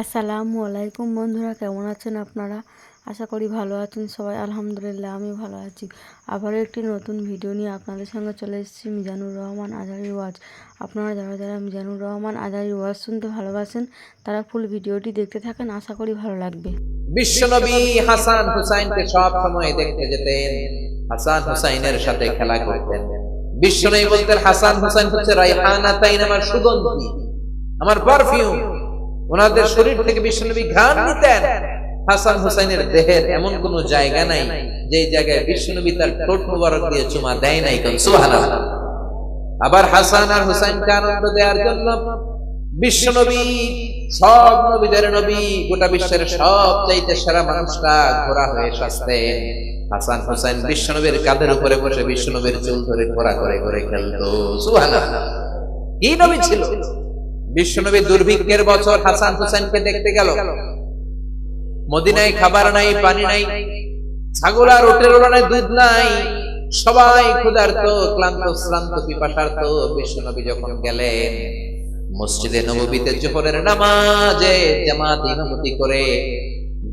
আসসালামু আলাইকুম বন্ধুরা, কেমন আছেন আপনারা? আশা করি ভালো আছেন সবাই, আলহামদুলিল্লাহ আমি ভালো আছি। আবারও একটি নতুন ভিডিও নিয়ে আপনাদের সঙ্গে চলে এসেছি, মিজানুর রহমান আজারি ওয়াজ। আপনারা যারা যারা মিজানুর রহমান আজারি ওয়াজ শুনতে ভালোবাসেন, তারা ফুল ভিডিওটি দেখতে থাকেন, আশা করি ভালো লাগবে। বিশ্বনবী হাসান হুসাইনকে সব সময় দেখতে যেতেন, হাসান হুসাইনের সাথে খেলা করতেন। বিশ্বনবী বলতেন, হাসান হুসাইন হচ্ছে রাইহানা তাইন, আমার সুগন্ধি, আমার পারফিউম ওনাদের শরীর থেকে বিশ্বনবী ঘ্রাণ নিতেন। হাসান হুসাইনের দেহের এমন কোন জায়গা নাই যে জায়গায় বিশ্বনবী তার ঠোঁট মুবারক দিয়ে চুমা দেয় নাই কোন? সুবহানাল্লাহ। আবার হাসান আর হুসাইনকে আনন্দ দেওয়ার জন্য বিশ্বনবী সব নবীদের নবী গোটা বিশ্বের সব চাইতে সেরা মানুষটা ঘোরা হয়ে সাজতেন। হাসান হোসেন বিশ্বনবীর কাঁধের উপরে বসে বিশ্বনবীর চুল ধরে ঘোরা করে করে খেলতো। সুবহানাল্লাহ। কি নবী ছিল? বিশ্বনবী দুর্ভিক্ষের বছর হাসান হোসেনকে দেখতে গেল। মদিনায় খাবার নাই, পানি নাই, ছাগল আর ওটের ওলানে দুধ নাই। সবাই ক্ষুধার্ত, ক্লান্ত, শ্রান্ত, পিপাসার্ত বিশ্বনবী যখন গেলেন, মসজিদে নববীতে জোহরের নামাজে জামাত ইমামতি করে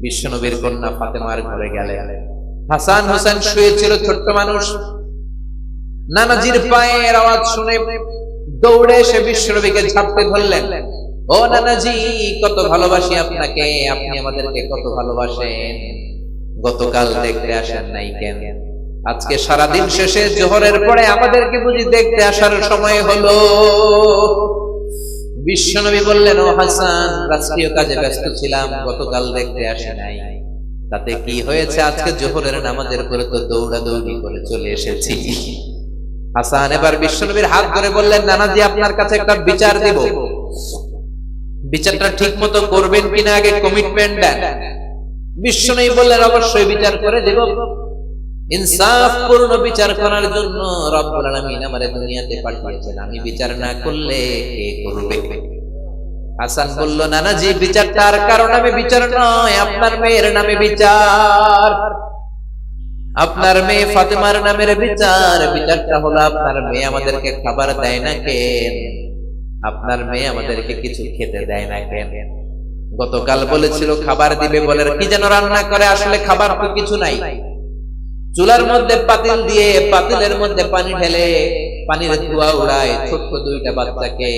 বিশ্বনবীর কন্যা ফাতেমার ঘরে গেলেন। হাসান হোসেন শুয়েছিল, ছোট্ট মানুষ। নানাজির পায়ের আওয়াজ শুনে দৌড়ে এসে বিশ্বনবীকে ঝাপটে ধরলেন। ও নানাজি, কত ভালোবাসি আপনাকে, আপনি আমাদেরকে কত ভালোবাসেন। গতকাল দেখতে আসেন নাই কেন? আজকে সারাদিন শেষে জোহরের পরে আমাদেরকে বুঝি দেখতে আসার সময় হলো। বিশ্বনবী বললেন, ও হাসান রাষ্ট্রীয় কাজে ব্যস্ত ছিলাম, গতকাল দেখতে আসে নাই। তাতে কি হয়েছে? আজকে জোহরের নামাজের পরে তো দৌড়াদৌড়ি করে চলে এসেছি। হাসান, এবার বিশ্বনবীর হাত ধরে বললেন, নানাজি, আপনার কাছে একটা বিচার দেব। বিচারটা ঠিক মতো করবেন কিনা, আগে কমিটমেন্ট দেন বিশ্বনবী বললেন, অবশ্যই বিচার করে দেব। ইনসাফ পূর্ণ বিচার করার জন্য রব্বুল আলামিন আমারে দুনিয়াতে পাঠিয়েছেন। আমি বিচার না করলে কে করবে? হাসান বলল, নানাজি বিচারটা আর কারণ আমি বিচার নয়, আপনার মেয়ের নামে বিচার। আপনার মেয়ে ফাতেমার নামের বিচার বিচারটা হলো আপনার মেয়ে আমাদেরকে খাবার দেয় না কেন? আপনার মেয়ে আমাদেরকে কিছু খেতে দেয় না কেন? গতকাল বলেছিল খাবার দিবে বলে কি যেন রান্না করে? আসলে খাবার তো কিছু নাই। চুলার মধ্যে পাতিল দিয়ে পাতিলের মধ্যে পানি ঢেলে পানির ধোয়া উড়ায় ছোট্ট দুইটা বাচ্চাকে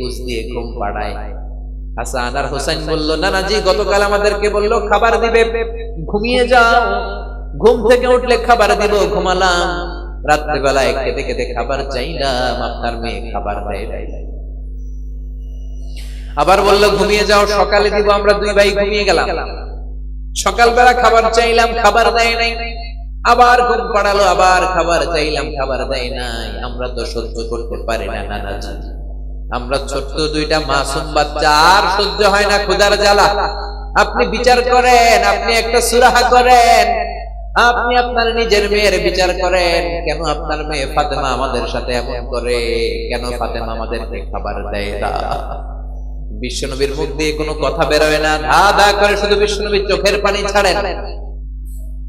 বুঝ দিয়ে ঘুম পাড়ায়। হাসান আর হোসেন বলল নানাজি গতকাল আমাদেরকে বলল খাবার দিবে। ঘুমিয়ে যাও। ঘুম থেকে উঠলে খাবার দিব ঘুমালাম। রাত্রেবেলায় খেতে খেতে খাবার চাইলাম আপনার মেয়ে খাবার দেয়। আবার বলল ঘুমিয়ে যাও সকালে দিব আমরা দুই ভাই ঘুমিয়ে গেলাম। সকালবেলা খাবার চাইলাম খাবার দেয় নাই। আবার ঘুম পাড়ালো আবার খাবার চাইলাম খাবার দেয় নাই। আমরা তো সহ্য করতে পারি না নানাজি আমরা ছোট্ট দুইটা মাসুম বাচ্চা আর সহ্য হয় না ক্ষুধার জ্বালা। আপনি বিচার করেন আপনি একটা সুরাহা করেন আপনি আপনার নিজের মেয়ের বিচার করেন। কেন আপনার মেয়ে ফাতেমা আমাদের সাথে এমন করে? কেন ফাতেমা আমাদেরকে খাবার দেয় না? বিশ্বনবীর মুখ দিয়ে কোনো কথা বেরোয় না। ধা ধা করে শুধু বিশ্বনবীর চোখের পানি ছাড়েন।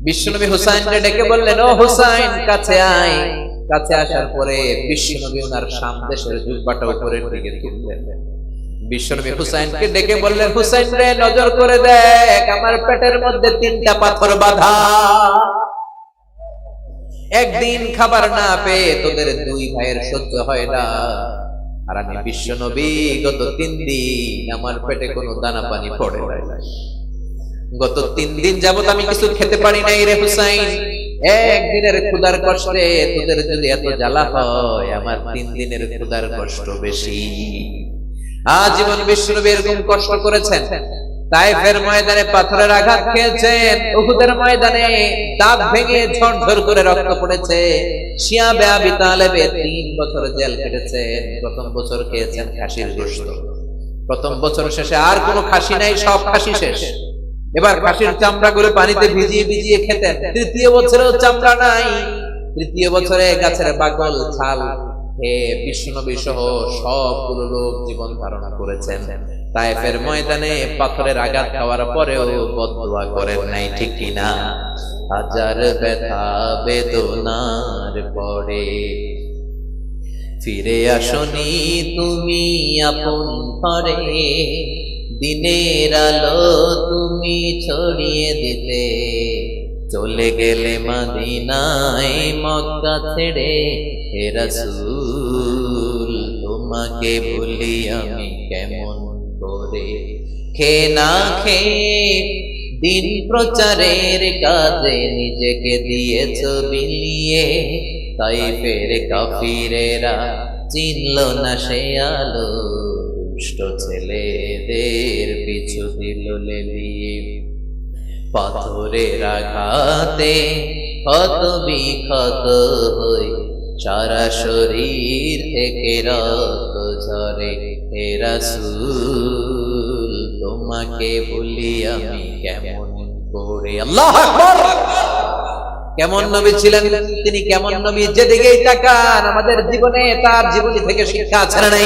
বিশ্বনবী হুসাইনকে ডেকে বললেন, ও হুসাইন, কাছে আয়। কাছে আসার পরে বিশ্বনবী ওনার সামদেশের জুব্বাটা উপরের দিকে তুললেন। বিশ্বনবী হুসাইনকে ডেকে বললেন হুসাইন রে নজর করে দেখ আমার পেটের মধ্যে তিনটা পাথর বাঁধা। একদিন খাবার না পেয়ে তোদের দুই ভাইয়ের সহ্য হয় না। আর আমি বিশ্বনবী গত তিন দিন আমার পেটে কোনো দানা পানি পড়ে নাই। গত তিন দিন যাবত আমি কিছু খেতে পারি নাই রে হুসাইন। একদিনের ক্ষুদার কষ্টে তোদের যদি এত জ্বালা হয় আমার তিন দিনের ক্ষুদার কষ্ট বেশি। আজীবন বিশ্বনবী এরকম কষ্ট করেছেন। তাইফের ময়দানে পাথরের আঘাত খেয়েছেন, উহুদের ময়দানে দাঁত ভেঙে ঝরঝর করে রক্ত পড়েছে। শিয়া বেআবি তালেবে তিন বছর জেল কেটেছেন প্রথম বছর খেয়েছেন খাসির গোশত। প্রথম বছর শেষে আর কোনো খাসি নাই, সব খাসি শেষ। এবার খাসির চামড়া করে পানিতে ভিজিয়ে ভিজিয়ে খেতেন। তৃতীয় বছরেও চামড়া নাই। তৃতীয় বছরে গাছের বাগল ছাল হে বিষ্ণুনবী সহ সবগুলো লোক জীবন ধারণা করেছেন। তাইফের ময়দানে পাথরের আঘাত খাওয়ার পরেও বদদুয়া করেন নাই, ঠিক কিনা? হাজার ব্যথা, বেদনার পরে। ফিরে আসনি তুমি আপন ঘরে, দিনের আলো তুমি ছড়িয়ে দিতে। চলে গেলে মাদিনায় মক্কা ছেড়ে হে রাসূল, তোমাকে ভুলি আমি কেমন করে? খে না খে দিন প্রচারের কাজে নিজেকে দিয়েছ বিলিয়ে, তাই ফের কাফিরেরা চিনল না সে আলো। দুষ্ট ছেলেদের পিছু দিল লেলিয়ে পাথরের আঘাতে ক্ষত বিক্ষত হই। সারা শরীর থেকে রক্ত ঝরে হে রাসূল তোমাকে বলি আমি কেমন করে? আল্লাহ কেমন নবী ছিলেন? তিনি কেমন নবী? যেদিকেই তাকান আমাদের জীবনে তার জীবনী থেকে শিক্ষা আছে না নাই?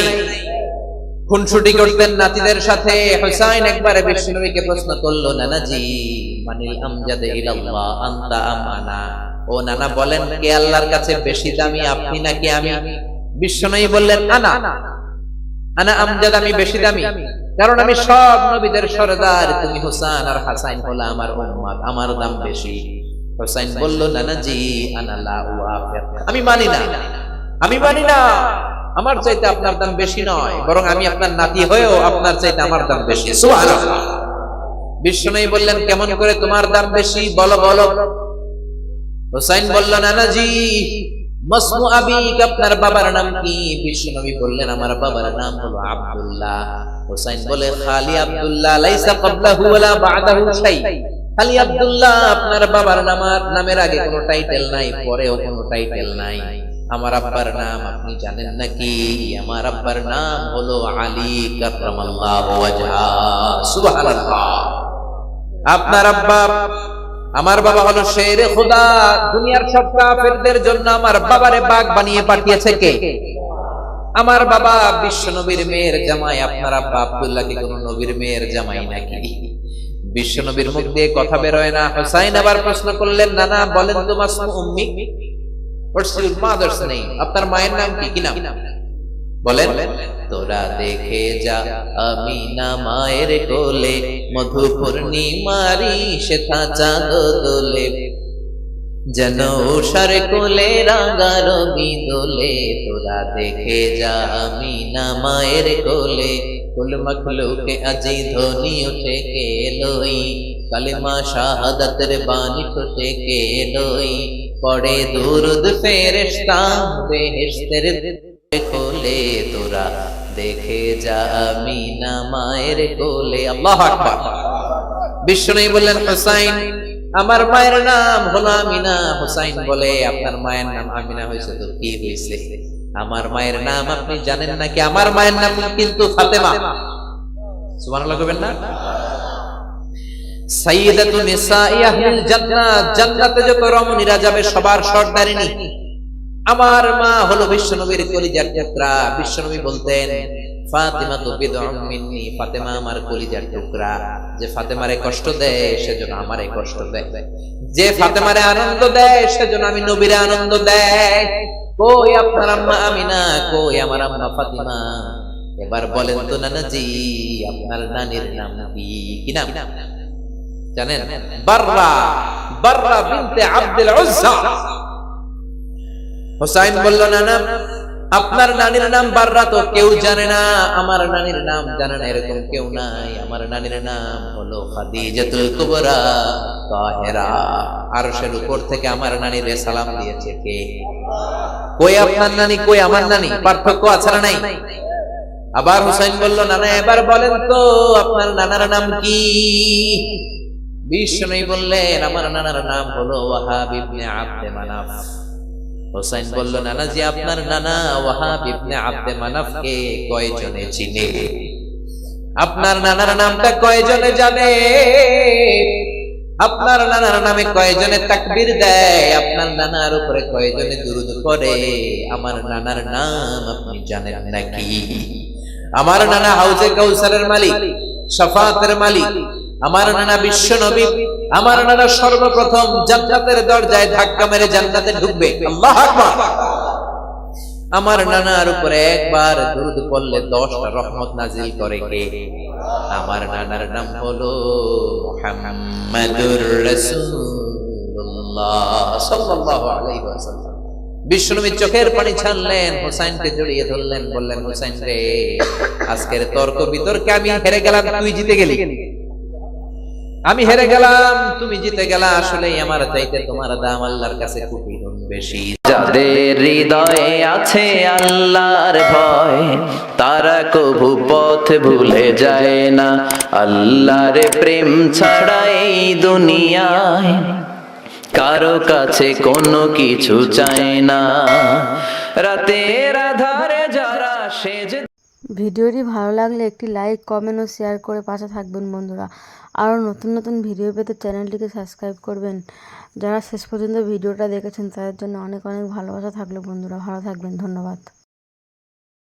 খুনসুটি করতেন নাতিদের সাথে। হুসাইন একবারে বিষ্ণুনবীকে প্রশ্ন করল নানাজি মানিল আমজাদে ইলাল্লাহ আনতা আমানা। ও নানা বলেন কে আল্লাহর কাছে বেশি দামি আপনি নাকি আমি? বললেন আনা। আনা। আমজাদ আমি বেশি দামি। কারণ আমি সব নবীদের সরদার। তুমি হুসান আর হাসাইন হলো আমার উম্মত আমার দাম বেশি। হুসাইন বলল নানাজি আনা লা আমি মানি না। আমি মানি না। আমার চাইতে আপনার দাম বেশি নয়। বরং আমি আপনার নাতি হয়েও আপনার চাইতে আমার দাম বেশি। সুবহানাল্লাহ। বিষ্ণুই বললেন, কেমন করে তোমার দাম বেশি? বলো বলো। হুসাইন বলল, নানাজি, মাসমু আবিক, আপনার বাবার নাম কি? বললেন, আমার বাবার নাম হলো আব্দুল্লাহ। বলে, খালি আব্দুল্লাহ, লাইসা ক্বাবলাহু ওয়ালা বা'দাহু শাই। খালি আব্দুল্লাহ, আপনার বাবার নামার নামের আগে কোনো টাইটেল নাই, পরেও কোনো টাইটেল নাই। আমার আব্বার নাম আপনি জানেন নাকি? আমার আব্বার নাম হলো আলী কাররামাল্লাহু ওয়াজহা। সুবহানাল্লাহ। আপনার আব্বা, আমার বাবা হলো শেরে খোদা। দুনিয়ার সব কাফেরদের জন্য আমার বাবারে বাগ বানিয়ে পাঠিয়েছে কে? আমার বাবা বিশ্ব নবীর মেয়ের জামাই, আপনার আব্বা আব্দুল্লাহকে কোন নবীর মেয়ের জামাই নাকি? বিশ্ব নবীর মুখ দিয়ে কথা বেরোয় না। হোসাইন আবার প্রশ্ন করলেন, নানা, বলেন তো মাসমু উম্মি ইউর মাদার্স নেম? আপনার মায়ের নাম কি? কি নাম? বলেন, তোরা দেখে যা আমি না মায়ের কোলে মধু পূর্ণিমারি সেথা চাঁদ দোলে যেন উষার কোলে রাঙা রবি দোলে, তোরা দেখে যা আমি না মায়ের কোলে। কুল মখলুকে আজি ধ্বনি উঠে কে লই কালিমা শাহাদাতের বাণী ফুটে কে লই পড়ে দুরুদ বেহেশতের কোলে তোরা দেখে যা আমি না মায়ের কোলে। আল্লাহ আকবার। বিষ্ণু বললেন, হুসাইন, আমার মায়ের নাম হলো আমিনা। হুসাইন বলে, আপনার মায়ের নাম আমিনা হয়েছে তো কি হয়েছে? আমার মায়ের নাম আপনি জানেন নাকি? আমার মায়ের নাম কিন্তু ফাতেমা। সুবহানাল্লাহ কইবেন না? সাইয়্যিদাতু নিসাই আহলিল জান্নাত। জান্নাতে যত রমণীরা যাবে, সবার সর্দারিনী আমার মা হলো বিশ্বনবীর কলিজার যাত্রা বিশ্বনবী বলতেন, ফাতেমা তো বিদআম মিন্নি, ফাতেমা আমার কলিজার টুকরা। যে ফাতেমারে কষ্ট দেয়, সেজন্য আমারে কষ্ট দেয়। যে ফাতেমারে আনন্দ দেয়, সেজন্য আমি নবীরে আনন্দ দেয়। কই আপনার আম্মা আমিনা? কই আমার আম্মা ফাতিমা? এবার বলেন তো, নানাজি, আপনার নানির নাম কি? কি নাম? জানেন? বাররা বাররা বিনতে আব্দুল উজ্জা। হোসাইন বলল না আপনার নানির নাম বাররা তো কেউ জানে না। আমার নানির নাম জানে না, এরকম কেউ নাই। আমার নানির নাম হলো খাদিজাতুল কুবরা, তাহেরা। আরশের উপর থেকে আমার নানির সালাম দিয়েছে কে? কই আপনার নানি, কই আমার নানি? পার্থক্য আছে না নাই? আবার হুসাইন বলল, নানা, এবার বলেন তো, আপনার নানার নাম কি? বিশ্ব নেই বললেন, আমার নানার নাম হলো ওয়াহাব ইবনে আব্দে মানাফ। হোসাইন বলল, নানাজি, আপনার নানা ওয়াহাব ইবনে আব্দে মানাফকে কয়জনে চিনে? আপনার নানার নামটা কয়জনে জানে? আপনার নানার নামে কয়জনে তাকবীর দেয়? আপনার নানার উপরে কয়জনে দুরুদ পড়ে? আমার নানার নাম আপনি জানেন নাকি? আমার নানা হাউজে কাউসারের মালিক, শাফাতের মালিক আমার নানা বিশ্ব নবী, আমার নানা সর্বপ্রথম জান্নাতের দরজায় ধাক্কা মেরে জান্নাতে ঢুকবে। আল্লাহ আকবার। আমার নানার উপরে একবার দুরুদ পড়লে দশটা রহমত নাজিল করে কে? আমার নানার নাম হলো মুহাম্মাদুর রাসূলুল্লাহ সাল্লাল্লাহু আলাইহি ওয়াসাল্লাম। বিশ্বনবী চোখের পানি ছাড়লেন, হুসাইনকে জড়িয়ে ধরলেন, বললেন, হুসাইন রে, আজকের তর্ক বিতর্কে আমি হেরে গেলাম, তুই জিতে গেলি। আমি হেরে গেলাম। তুমি জিতে গেলা আসলে আমার চাইতে তোমার দাম আল্লাহর কাছে কোটি গুণ বেশি। যাদের হৃদয়ে আছে আল্লাহর ভয় তারা কভু পথ ভুলে যায় না। আল্লাহর প্রেম ছাড়া এই দুনিয়ায় কারও কাছে কোনো কিছু চায় না। রাতের আধারে যারা সেজ ভিডিওটি ভালো লাগলে একটি লাইক কমেন্ট ও শেয়ার করে পাশে থাকবেন বন্ধুরা। আরও নতুন নতুন ভিডিও পেতে চ্যানেলটিকে সাবস্ক্রাইব করবেন। যারা শেষ পর্যন্ত ভিডিওটা দেখেছেন, তাদের জন্য অনেক অনেক ভালোবাসা থাকল বন্ধুরা। ভালো থাকবেন, ধন্যবাদ।